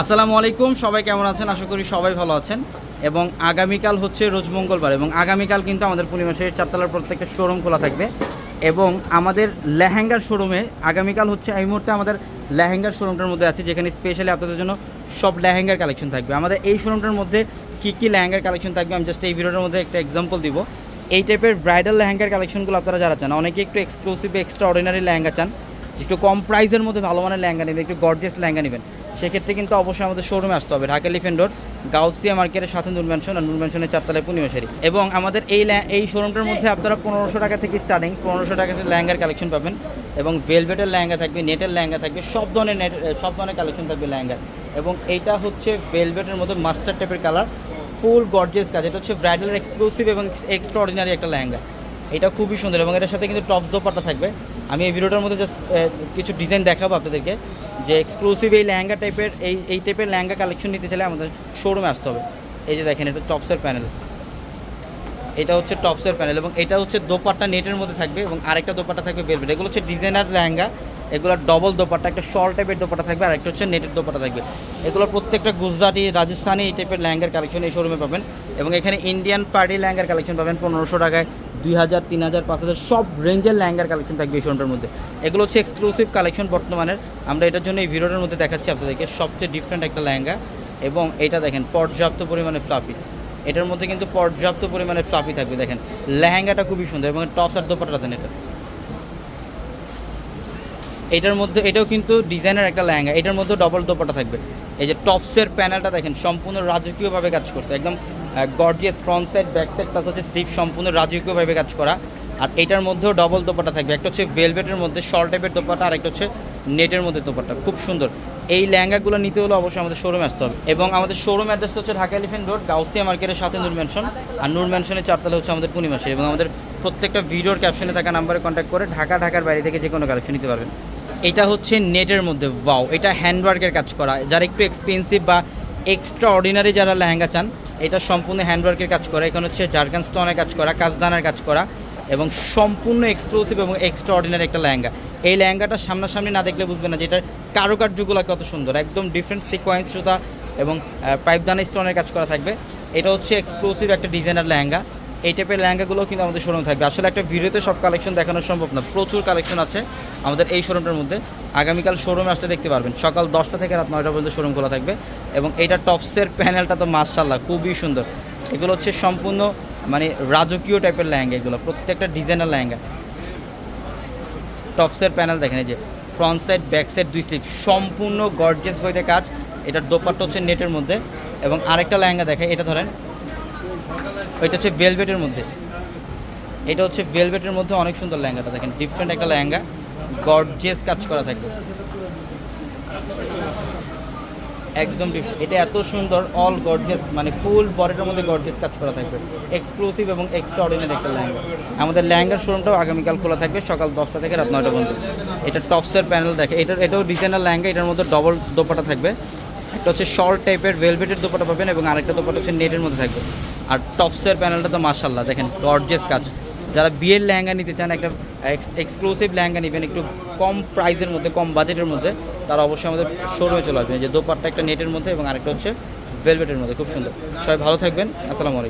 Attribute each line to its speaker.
Speaker 1: আসসালামু আলাইকুম, সবাই কেমন আছেন? আশা করি সবাই ভালো আছেন। এবং আগামীকাল হচ্ছে রোজ মঙ্গলবার এবং আগামীকাল কিন্তু আমাদের পূর্ণিমাসের চারতলার প্রত্যেকটা শোরুম খোলা থাকবে। এবং আমাদের লেহেঙ্গার শোরুমে আগামীকাল হচ্ছে এই মুহূর্তে আমাদের লেহেঙ্গার শোরুমটার মধ্যে আছে, যেখানে স্পেশালি আপনাদের জন্য সব লেহেঙ্গার কালেকশন থাকবে। আমাদের এই শোরুমটার মধ্যে কী কী লেহেঙ্গার কালেকশন থাকবে, আমি জাস্ট এই ভিডিওটার মধ্যে একটা এক্সাম্পল দিব। এই টাইপের ব্রাইডাল লেহেঙ্গার কালেকশনগুলো আপনারা যারা চান, অনেকে একটু এক্সক্লুসিভ এক্সট্রা অর্ডিনারি লেহেঙ্গা চান, একটু কম প্রাইসের মধ্যে ভালো মানের লেহেঙ্গা নেবেন, একটু গর্জেস লেহেঙ্গা নেবেন। সেক্ষেত্রে কিন্তু অবশ্যই আমাদের শোরুমে আসতে হবে। ঢাকা লিফেন রোড গাউসিয়া মার্কেটের সাথে নূর ম্যানশন আর নূর ম্যানশনের চারতলায় পূর্ণিমাশারি এবং আমাদের এই এই শোরুমটার মধ্যে আপনারা পনেরোশো টাকা থেকে স্টার্টিং পনেরোশো টাকা থেকে লেহেঙ্গার কালেকশন পাবেন এবং ভেলভেটের লেহেঙ্গা থাকবে নেটের লেহেঙ্গা থাকবে, সব ধরনের নেট সব ধরনের কালেকশন থাকবে লেহেঙ্গার এবং এইটা হচ্ছে ভেলভেটের মধ্যে মাস্টার টাইপের কালার ফুল গর্জেস কাজ। এটা হচ্ছে ব্রাইডাল এক্সক্লুসিভ এবং এক্সট্রা অর্ডিনারি একটা ল্যাঙ্গা এটা খুবই সুন্দর এবং এটার সাথে কিন্তু টপ দোপাট্টা থাকবে। আমি এই ভিডিওটার মধ্যে জাস্ট কিছু ডিজাইন দেখাবো আপনাদেরকে। যে এক্সক্লুসিভ এই লেহেঙ্গা টাইপের এই এই টাইপের লেহেঙ্গা কালেকশন নিতে চাইলে আমাদের শোরুমে আসতে হবে। এই যে দেখেন, এটা টপসের প্যানেল এটা হচ্ছে টপসের প্যানেল এবং এটা হচ্ছে দোপাট্টা নেটের মধ্যে থাকবে এবং আরেকটা দোপাট্টা থাকবে বেলভেট এগুলো হচ্ছে ডিজাইনার লেহেঙ্গা। এগুলো ডবল দোপাট্টা, একটা শর্ট টাইপের দোপাট্টা থাকবে আর একটা হচ্ছে নেটের দোপাট্টা থাকবে। এগুলো প্রত্যেকটা গুজরাটি, রাজস্থানি এই টাইপের লেহেঙ্গার কালেকশন এই শোরুমে পাবেন এবং এখানে ইন্ডিয়ান পার্টি লেহেঙ্গার কালেকশন পাবেন পনেরোশো টাকায়, দুই হাজার, তিন হাজার, পাঁচ হাজার, সব রেঞ্জের লেহেঙ্গার কালেকশন থাকবে এই শোরুমটার মধ্যে। এগুলো হচ্ছে এক্সক্লুসিভ কালেকশন বর্তমানের। আমরা এটার জন্য এই ভিডিওটার মধ্যে দেখাচ্ছি আপনাদেরকে সবচেয়ে ডিফারেন্ট একটা লেহেঙ্গা এবং এটা দেখেন পর্যাপ্ত পরিমাণে ফ্লাফি এটার মধ্যে কিন্তু পর্যাপ্ত পরিমাণে ফ্লাফি থাকবে, দেখেন। লেহেঙ্গাটা খুবই সুন্দর এবং টপস আর দোপাটা দেন এটা। এটার মধ্যে এটাও কিন্তু ডিজাইনের একটা লেহেঙ্গা, এটার মধ্যে ডবল দোপাটা থাকবে। এই যে টপসের প্যানেলটা দেখেন, সম্পূর্ণ রাজকীয়ভাবে কাজ করছে। একদম gorgeous front side back side plus হচ্ছে স্লিভ সম্পূর্ণ রাজকীয়ভাবে কাজ করা। আর এটার মধ্যেও ডবল দোপাটা থাকবে। একটা হচ্ছে ভেলভেটের মধ্যে শর্ট টাইপের দোপাটা আর একটা হচ্ছে নেটের মধ্যে দোপাটা খুব সুন্দর। এই লেহেঙ্গাগুলো নিতে হলে অবশ্যই আমাদের শোরুমে আসতে হবে। এবং আমাদের শোরুম অ্যাড্রেসটা হচ্ছে ঢাকা এলিফেন্ট রোড গাউসিয়া মার্কেটের সাথে নূর ম্যানশন আর নূর ম্যানশনের চারতলা হচ্ছে আমাদের পূর্ণিমাসে এবং আমাদের প্রত্যেকটা ভিডিওর ক্যাপশনে থাকা নাম্বারে কন্ট্যাক্ট করে ঢাকা, ঢাকার বাইরে থেকে যে কোনো কালেকশন নিতে পারবেন। এটা হচ্ছে নেটের মধ্যে ওয়াও এটা হ্যান্ডওয়ার্কের কাজ করা। যারা একটু এক্সপেন্সিভ বা এক্সট্রা অর্ডিনারি যারা লেহেঙ্গা চান, এটা সম্পূর্ণ হ্যান্ডওয়ার্কের কাজ করা। এখানে হচ্ছে জার্গান স্টোনের কাজ করা, কাজদানার কাজ করা এবং সম্পূর্ণ এক্সক্লুসিভ এবং এক্সট্রা অর্ডিনারি একটা লেহেঙ্গা। এই লেহেঙ্গাটা সামনাসামনি না দেখলে বুঝবে না যে এটার কারুকার্যগুলো কত সুন্দর। একদম ডিফারেন্ট সিকোয়েন্স সুতা এবং পাইপদানা স্টোনের কাজ করা থাকবে। এটা হচ্ছে এক্সক্লুসিভ একটা ডিজাইনার লেহেঙ্গা। এই টাইপের লেহেঙ্গাগুলো কিন্তু আমাদের শোরুম থাকবে। আসলে একটা ভিডিওতে সব কালেকশন দেখানো সম্ভব না, প্রচুর কালেকশন আছে আমাদের এই শোরুমটার মধ্যে। আগামীকাল শোরুমে আসলে দেখতে পারবেন, সকাল দশটা থেকে রাত নয়টা পর্যন্ত শোরুম খোলা থাকবে এবং এইটা টপসের প্যানেলটা তো মার্শাল্লাহ খুবই সুন্দর। এগুলো হচ্ছে সম্পূর্ণ মানে রাজকীয় টাইপের লেহেঙ্গা এগুলো, প্রত্যেকটা ডিজাইনার লেহেঙ্গা। টপসের প্যানেল দেখেন এই যে ফ্রন্ট সাইড ব্যাক সাইড দুই স্লিপ সম্পূর্ণ গর্জেস বইতে কাজ। এটার দোপাট্টা হচ্ছে নেটের মধ্যে এবং আরেকটা লেহেঙ্গা দেখে এটা ধরেন ওইটা হচ্ছে ভেলভেটের মধ্যে। এটা হচ্ছে ভেলভেটের মধ্যে অনেক সুন্দর লেহেঙ্গাটা, দেখেন ডিফারেন্ট একটা লেহেঙ্গা গর্জিয়াস কাজ করা থাকবে। একদম এটা এত সুন্দর অল গর্জিয়াস মানে ফুল বডিটার মধ্যে গর্জিয়াস কাজ করা থাকবে। এক্সক্লুসিভ এবং এক্সট্রা অর্ডিনারি একটা লেহেঙ্গা। আমাদের লেহেঙ্গার শোরুমটাও আগামীকাল খোলা থাকবে, সকাল দশটা থেকে রাত নয়টা পর্যন্ত। এটা টপসের প্যানেল দেখে এটা এটাও ডিজাইনার লেহেঙ্গা, এটার মধ্যে ডবল দোপাটা থাকবে। একটা হচ্ছে শর্ট টাইপের ভেলভেটের দোপাটা পাবেন এবং আরেকটা দোপাটা হচ্ছে নেটের মধ্যে থাকবে। আর টপসের প্যানেলটা তো মার্শাল্লাহ দেখেন গর্জেস কাজ। যারা বিয়ের লেহেঙ্গা নিতে চান, একটা এক্সক্লুসিভ লেহেঙ্গা নেবেন, একটু কম প্রাইসের মধ্যে, কম বাজেটের মধ্যে, তারা অবশ্যই আমাদের শোরুমে চলে আসবেন। যে দোপাট্টা একটা নেটের মধ্যে এবং আরেকটা হচ্ছে ভেলভেটের মধ্যে, খুব সুন্দর। সবাই ভালো থাকবেন, আসসালামু আলাইকুম।